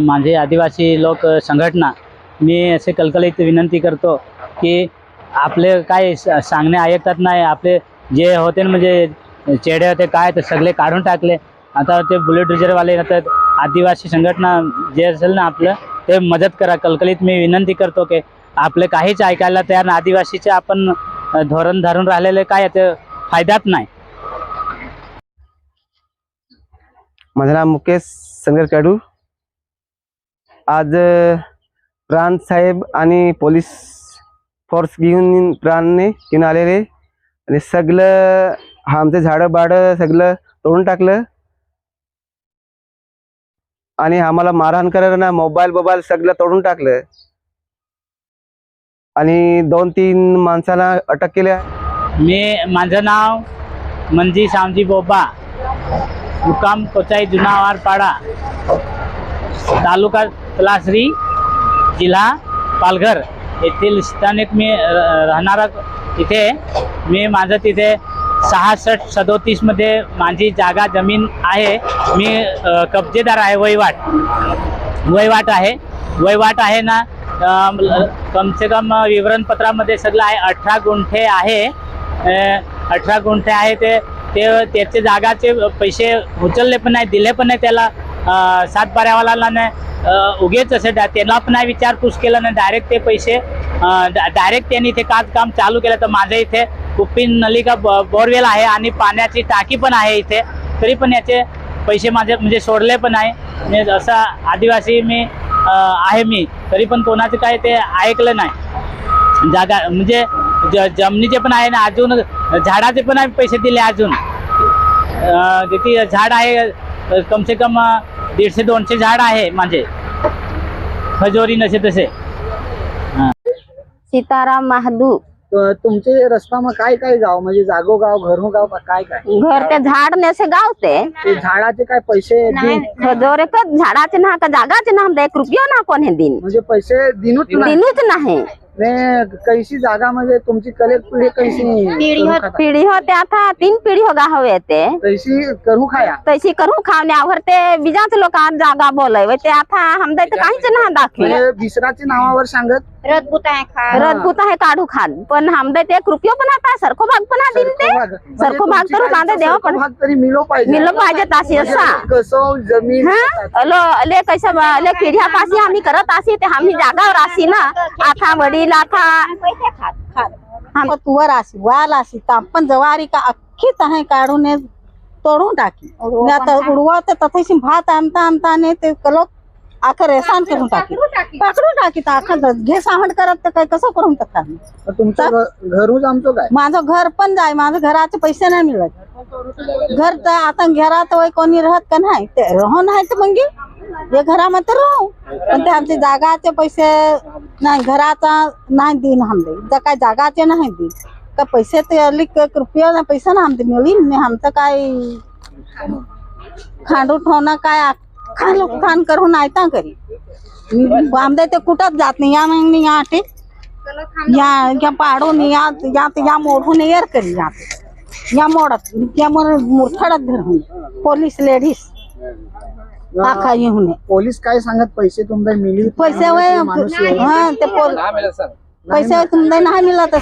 माझे आदिवासी लोक संघटना मी असे कलकलीत विनंती करतो की आपले काय सांगणे ऐकतात नाही. आपले जे होते ना म्हणजे चेडे होते काय ते सगळे काढून टाकले. आता ते बुलेट रिझर्ववाले आता आदिवासी संघटना जे असेल ना आपलं ते मदत करा. कलकलीत मी विनंती करतो की आपले काहीच ऐकायला तयार ना आदिवासीचे आपण धोरण धरून राहिलेले काय ते फायद्यात नाही. माझं नाव मुकेश संगर कडू. आज प्रांत साहेब आणि पोलीस फोर्स घेऊन प्राणने तिने आलेले. आणि सगळं आमचे झाडं बाडं सगळं तोडून टाकलं. आणि आम्हाला मारहाण करायला ना मोबाईल बोबाईल सगळं तोडून टाकलं. आणि दोन तीन माणसाला अटक केल्या. मी माझं नाव मंजी श्यामजी बोबा. मुक्काम कोचाई जुनावार पाडा तालुका तलासरी जिल्हा पालघर. येथील स्थानिक मी र- राहणारा इथे मी माझं तिथे सहासष्ट सदोतीसमध्ये माझी जागा जमीन आहे. मी कब्जेदार आहे वहिवाट. वहिवाट आहे. वहिवाट आहे ना कमसे कम से कम विवरणपत्रामध्ये सगळं आहे. अठरा गुंठे आहे. अठरा गुंठे आहे ते ते त्याचे जागाचे पैसे उचलले पण नाही दिले पण नाही त्याला सात सातबाऱ्यावाला नाही उगेच असे डा- त्यांना पण नाही विचारपूस केलं नाही डायरेक्ट ते पैसे डायरेक्ट त्यांनी इथे काच काम चालू केलं. तर माझ्या इथे कुप्पी नलिका ब- बोरवेल आहे आणि पाण्याची टाकी पण आहे इथे. तरी पण याचे पैसे माझे म्हणजे सोडले पण आहे म्हणजे असा आदिवासी मी आहे मी तरी पण कोणाचं काय ते ऐकलं नाही. जागा म्हणजे ज जमिनीचे पण आहे ना अजून झाडाचे पण आहे पैसे दिले अजून. किती झाड आहे कमसे कम से कम दीडशे दोनशे झाड आहे माझे. खजोरी नसे तसे. सीताराम महादू. तुमचे रस्ता मग काय काय गाव? म्हणजे जागोगाव घरोगाव का काय काय? घर ते झाड ने से गाव ते. झाडाचे काय पैसे दिन खजोरे का झाडाचे ना का जागाचे ना एक रुपया ना कोण हे दिन म्हणजे पैसे दिनूच नाही. दिनूच नाही. कैसी जागा म्हणजे तुमची कलेक्ट पिढी कैसी करू खाता? पिढी होते आता? तीन पिढी हो गा हवे ते. कैसी करू खाया? तशी करू खावण्यावर ते बिजाच लोक जागा बोलय. ते आता हमदा इथं काहीच ना दाखवे म्हणजे विसराच्या नावावर सांगत रजपूत आहे काढू खान. पण हमदा ते एक रुपया पण आता सरको भाग पण दिन ते. सरको भाग. म्हणजे तर बांधे देवा पण भाग तरी मिलो पाहिजे. मिलो पाहिजे ताशी म्हणजे असा. कसं जमीन हा? अलो ले कैसे ले पिढ्या पाशी आम्ही करत असी ते आम्ही जागावर असी ना. आता वडील आता आम्ही तुवर अशी वाल अशी तापण जवारी का अख्खी तहाय काढून हे तोडून टाकी. आता उडवत तथेशी भात आणता आणता ने ते कलोक आखं रेसान करून टाकी. पकडून टाकी. तर आखं घे सावंड करत तर काय कसं करून टाका तुमचं घरूच आमचं काय? माझं घर पण जाय माझं घराचे पैसे नाही मिळत. घर तर आता घरात वय कोणी राहत का नाही? ते राहू नाही तर मग. हे घरामध्ये राहू. पण ते आमचे जागाचे पैसे नाही घराचा नाही दिन आमचे जर काय जागाचे नाही दिन का पैसे ते अलिक एक रुपया ना पैसा ना आमचे मिळीन आमचं काय खांडू ठेवणं काय खान खान करून आयता करी आमचे ते कुठंच जात नाही. या मग या आटे या या पाडून या या या मोडून येर करी या या मोडत या मुरथडत धरून. Police ladies. आखा येऊन पोलीस काय सांगत? पैसे तुमचे मिली पैसे वय. हा ते पैसे तुमचे नाही मिळत.